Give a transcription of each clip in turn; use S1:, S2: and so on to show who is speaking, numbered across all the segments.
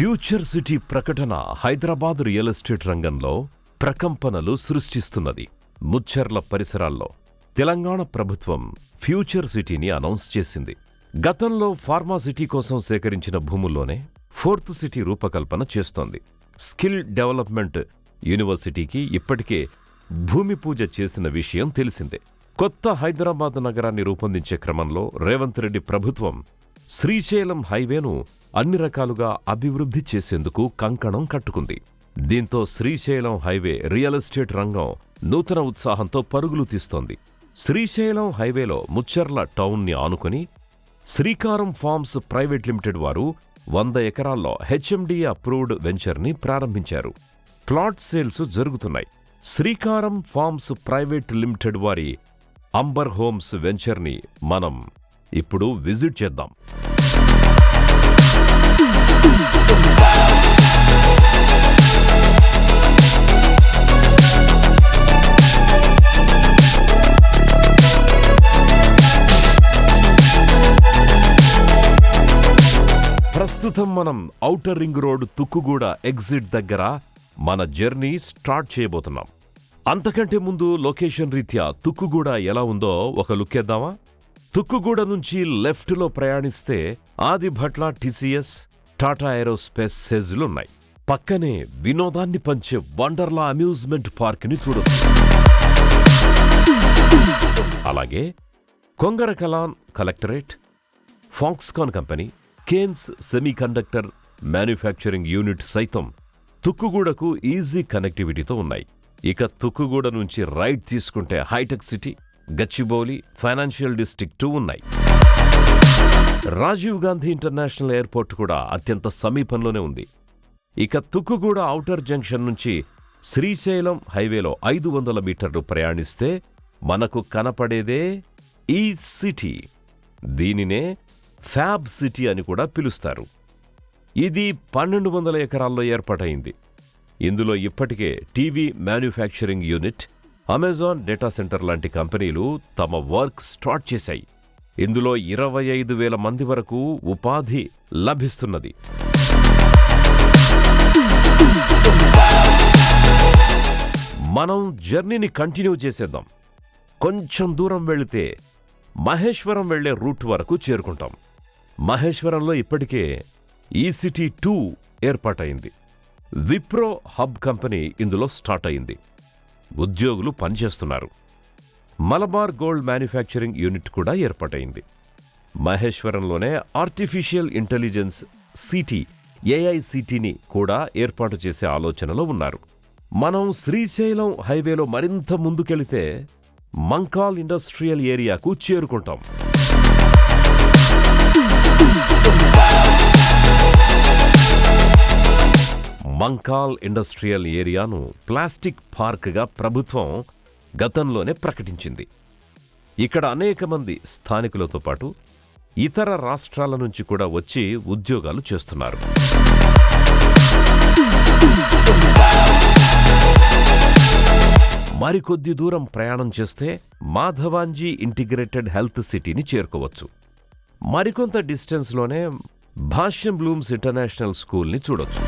S1: Future city ప్రకటన Hyderabad real estate రంగంలో ప్రకంపనలు సృష్టిస్తున్నది. ముచ్చర్ల పరిసరాల్లో తెలంగాణ ప్రభుత్వం ఫ్యూచర్ సిటీని అనౌన్స్ చేసింది. గతంలో ఫార్మా సిటీ కోసం సేకరించిన భూముల్లోనే ఫోర్త్ సిటీ రూపకల్పన చేస్తోంది. స్కిల్ డెవలప్మెంట్ యూనివర్సిటీకి ఇప్పటికే భూమి పూజ చేసిన విషయం తెలిసిందే. కొత్త హైదరాబాద్ నగరాన్ని రూపొందించే క్రమంలో రేవంత్ రెడ్డి ప్రభుత్వం శ్రీశైలం హైవేను అన్ని రకాలుగా అభివృద్ధి చేసేందుకు కంకణం కట్టుకుంది. దీంతో శ్రీశైలం హైవే రియల్ ఎస్టేట్ రంగం నూతన ఉత్సాహంతో పరుగులు తీస్తోంది. శ్రీశైలం హైవేలో ముచ్చర్ల టౌన్ని ఆనుకుని శ్రీకారం ఫార్మ్స్ ప్రైవేట్ లిమిటెడ్ వారు వంద ఎకరాల్లో హెచ్ఎండి అప్రూవ్డ్ వెంచర్ని ప్రారంభించారు. ప్లాట్ సేల్స్ జరుగుతున్నాయి. శ్రీకారం ఫార్మ్స్ ప్రైవేట్ లిమిటెడ్ వారి అంబర్ హోమ్స్ వెంచర్ని మనం ఇప్పుడు విజిట్ చేద్దాం. ప్రస్తుతం మనం outer ring road Tukkuguda exit దగ్గర మన జర్నీ స్టార్ట్ చేయబోతున్నాం. అంతకంటే ముందు లొకేషన్ రీత్యా తుక్కుగూడ ఎలా ఉందో ఒక లుక్కేద్దామా తుక్కుగూడ నుంచి లెఫ్ట్లో ప్రయాణిస్తే ఆదిభట్ల టీసీఎస్ టాటా ఏరోస్పేస్ సెజ్లున్నాయి. పక్కనే వినోదాన్ని పంచే వండర్లా అమ్యూజ్మెంట్ పార్క్ని చూడొచ్చు. అలాగే Kongarakalan collectorate Foxconn company Kaynes semiconductor manufacturing unit సైతం తుక్కుగూడకు ఈజీ కనెక్టివిటీతో ఉన్నాయి. ఇక తుక్కుగూడ నుంచి రైట్ తీసుకుంటే hitech city Gachibowli financial district ఉన్నాయి. రాజీవ్ గాంధీ ఇంటర్నేషనల్ ఎయిర్పోర్ట్ కూడా అత్యంత సమీపంలోనే ఉంది. ఇక తుక్కుగూడ ఔటర్ జంక్షన్ నుంచి శ్రీశైలం హైవేలో ఐదు వందల మీటర్లు ప్రయాణిస్తే మనకు కనపడేదే ఈ సిటీ. దీనినే ఫ్యాబ్ సిటీ అని కూడా పిలుస్తారు. ఇది పన్నెండు వందల ఎకరాల్లో ఏర్పాటైంది ఇందులో ఇప్పటికే TV manufacturing unit Amazon data centre లాంటి కంపెనీలు తమ వర్క్ స్టార్ట్ చేశాయి. ఇందులో ఇరవై ఐదు వేల మంది వరకు ఉపాధి లభిస్తున్నది. మనం జర్నీని కంటిన్యూ చేసేద్దాం. కొంచెం దూరం వెళితే మహేశ్వరం వెళ్ళే రూట్ వరకు చేరుకుంటాం. మహేశ్వరంలో ఇప్పటికే ఈ సిటీ టూ ఏర్పాటైంది విప్రో హబ్ కంపెనీ ఇందులో స్టార్ట్ అయింది. ఉద్యోగులు పనిచేస్తున్నారు. మలబార్ గోల్డ్ మ్యానుఫ్యాక్చరింగ్ యూనిట్ కూడా ఏర్పాటైంది. మహేశ్వరంలోనే ఆర్టిఫిషియల్ ఇంటెలిజెన్స్ సిటీ ఏఐసిటీని కూడా ఏర్పాటు చేసే ఆలోచనలో ఉన్నారు. మనం శ్రీశైలం హైవేలో మరింత ముందుకెళితే మంకాల్ ఇండస్ట్రియల్ ఏరియాకు చేరుకుంటాం. మంకాల్ ఇండస్ట్రియల్ ఏరియాను ప్లాస్టిక్ పార్క్గా ప్రభుత్వం గతంలోనే ప్రకటించింది. ఇక్కడ అనేక మంది స్థానికులతో పాటు ఇతర రాష్ట్రాల నుంచి కూడా వచ్చి ఉద్యోగాలు చేస్తున్నారు. మరికొద్ది దూరం ప్రయాణం చేస్తే మాధవాంజీ ఇంటిగ్రేటెడ్ హెల్త్ సిటీని చేరుకోవచ్చు. మరికొంత డిస్టెన్స్లోనే భాష్యం బ్లూమ్స్ ఇంటర్నేషనల్ స్కూల్ని చూడొచ్చు.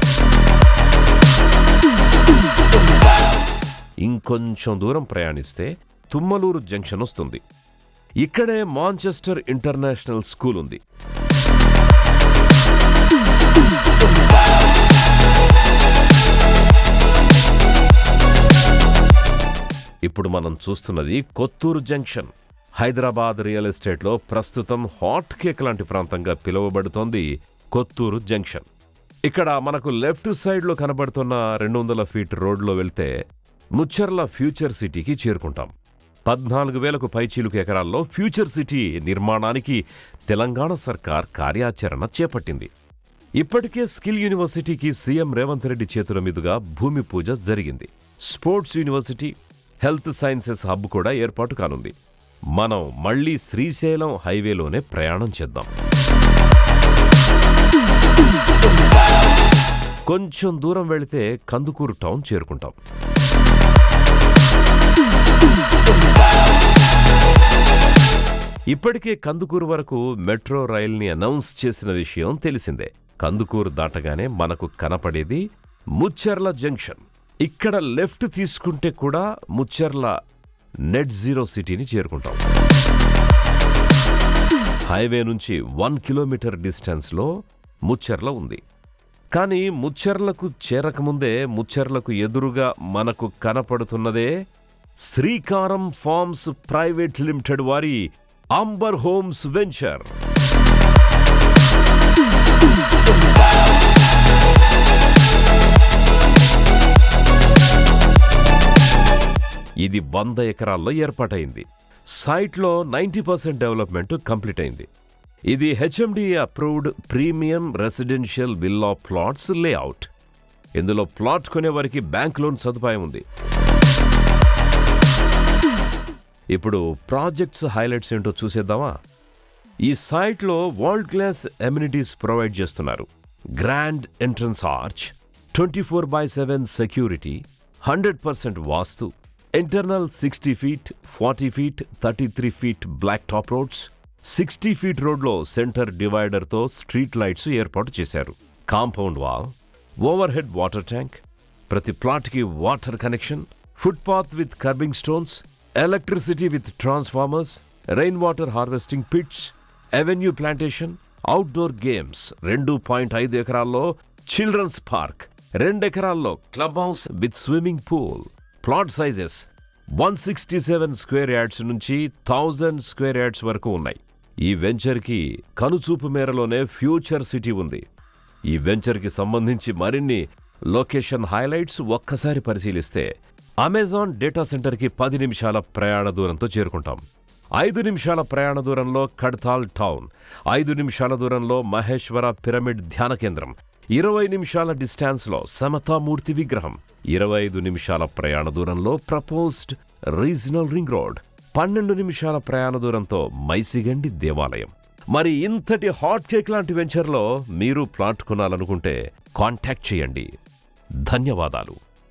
S1: ఇంకొంచెం దూరం ప్రయాణిస్తే తుమ్మలూరు జంక్షన్ వస్తుంది. ఇక్కడే మాంచెస్టర్ ఇంటర్నేషనల్ స్కూల్ ఉంది. ఇప్పుడు మనం చూస్తున్నది కొత్తూరు జంక్షన్. హైదరాబాద్ రియల్ ఎస్టేట్లో ప్రస్తుతం హాట్ కేక్ లాంటి ప్రాంతంగా పిలువబడుతోంది కొత్తూరు జంక్షన్. ఇక్కడ మనకు లెఫ్ట్ సైడ్లో కనబడుతున్న రెండు వందల ఫీట్ రోడ్లో వెళ్తే ముచ్చర్ల ఫ్యూచర్ సిటీకి చేరుకుంటాం. పద్నాలుగు వేలకు పైచీలుకు ఎకరాల్లో ఫ్యూచర్ సిటీ నిర్మాణానికి తెలంగాణ సర్కార్ కార్యాచరణ చేపట్టింది. ఇప్పటికే స్కిల్ యూనివర్సిటీకి సీఎం రేవంత్ రెడ్డి చేతుల మీదుగా భూమి పూజ జరిగింది. Sports university health sciences hub కూడా ఏర్పాటు కానుంది. మనం మళ్ళీ శ్రీశైలం హైవేలోనే ప్రయాణం చేద్దాం. కొంచెం దూరం వెళితే కందుకూరు టౌన్ చేరుకుంటాం. ఇప్పటికే కందుకూరు వరకు మెట్రో రైల్ని అనౌన్స్ చేసిన విషయం తెలిసిందే. కందుకూరు దాటగానే మనకు కనపడేది ముచ్చెర్ల జంక్షన్. ఇక్కడ లెఫ్ట్ తీసుకుంటే కూడా ముచ్చెర్ల నెట్ జీరో సిటీని చేరుకుంటాం. హైవే నుంచి వన్ కిలోమీటర్ డిస్టెన్స్లో ముచ్చెర్ల ఉంది. కానీ ముచ్చెర్లకు చేరకముందే ముచ్చెర్లకు ఎదురుగా మనకు కనపడుతున్నదే శ్రీకారం ఫార్మ్స్ ప్రైవేట్ లిమిటెడ్ వారి అంబర్ హోమ్స్ వెంచర్. ఇది వంద ఎకరాల్లో ఏర్పాటైంది. సైట్లో నైంటీ పర్సెంట్ డెవలప్మెంట్ కంప్లీట్ అయింది ఇది HMD approved premium residential villa plots layout. ఇందులో ప్లాట్ కొనేవారికి బ్యాంక్ లోన్ సదుపాయం ఉంది. ఇప్పుడు ప్రాజెక్ట్స్ హైలైట్స్ ఏంటో చూసేద్దామా? ఈ సైట్లో వరల్డ్ క్లాస్ ఎమ్యూనిటీస్ ప్రొవైడ్ చేస్తున్నారు. Grand entrance arch twenty four by seven security hundred percent vastu internal sixty feet forty feet thirty three feet black top roads sixty feet రోడ్లో centre డివైడర్తో street lights ఏర్పాటు చేశారు. Compound wall overhead water tank ప్రతి ప్లాట్కి water connection footpath with curbing stones electricity with transformers rain water harvesting pits avenue plantation outdoor games రెండు point ఐదు ఎకరాల్లో children's park రెండు ఎకరాల్లో club house with swimming pool plot sizes one sixty seven square yards నుంచి thousand square yards వరకు ఉన్నాయి. ఈ వెంచర్కి కనుచూపు మేరలోనే ఫ్యూచర్ సిటీ ఉంది. ఈ వెంచర్కి సంబంధించి మరిన్ని లొకేషన్ హైలైట్స్ ఒక్కసారి పరిశీలిస్తే అమెజాన్ డేటా సెంటర్కి పది నిమిషాల ప్రయాణ దూరంతో చేరుకుంటాం. ఐదు నిమిషాల ప్రయాణ దూరంలో కడ్తాల్ టౌన్ ఐదు నిమిషాల దూరంలో మహేశ్వర పిరమిడ్ ధ్యాన కేంద్రం ఇరవై నిమిషాల డిస్టాన్స్లో సమతామూర్తి విగ్రహం ఇరవై ఐదు నిమిషాల ప్రయాణ దూరంలో ప్రపోజ్డ్ రీజనల్ రింగ్ రోడ్ పన్నెండు నిమిషాల ప్రయాణ దూరంతో మైసిగండి దేవాలయం. మరి ఇంతటి హాట్ కేక్ లాంటి వెంచర్లో మీరు ప్లాట్ కొనాలనుకుంటే కాంటాక్ట్ చేయండి. ధన్యవాదాలు.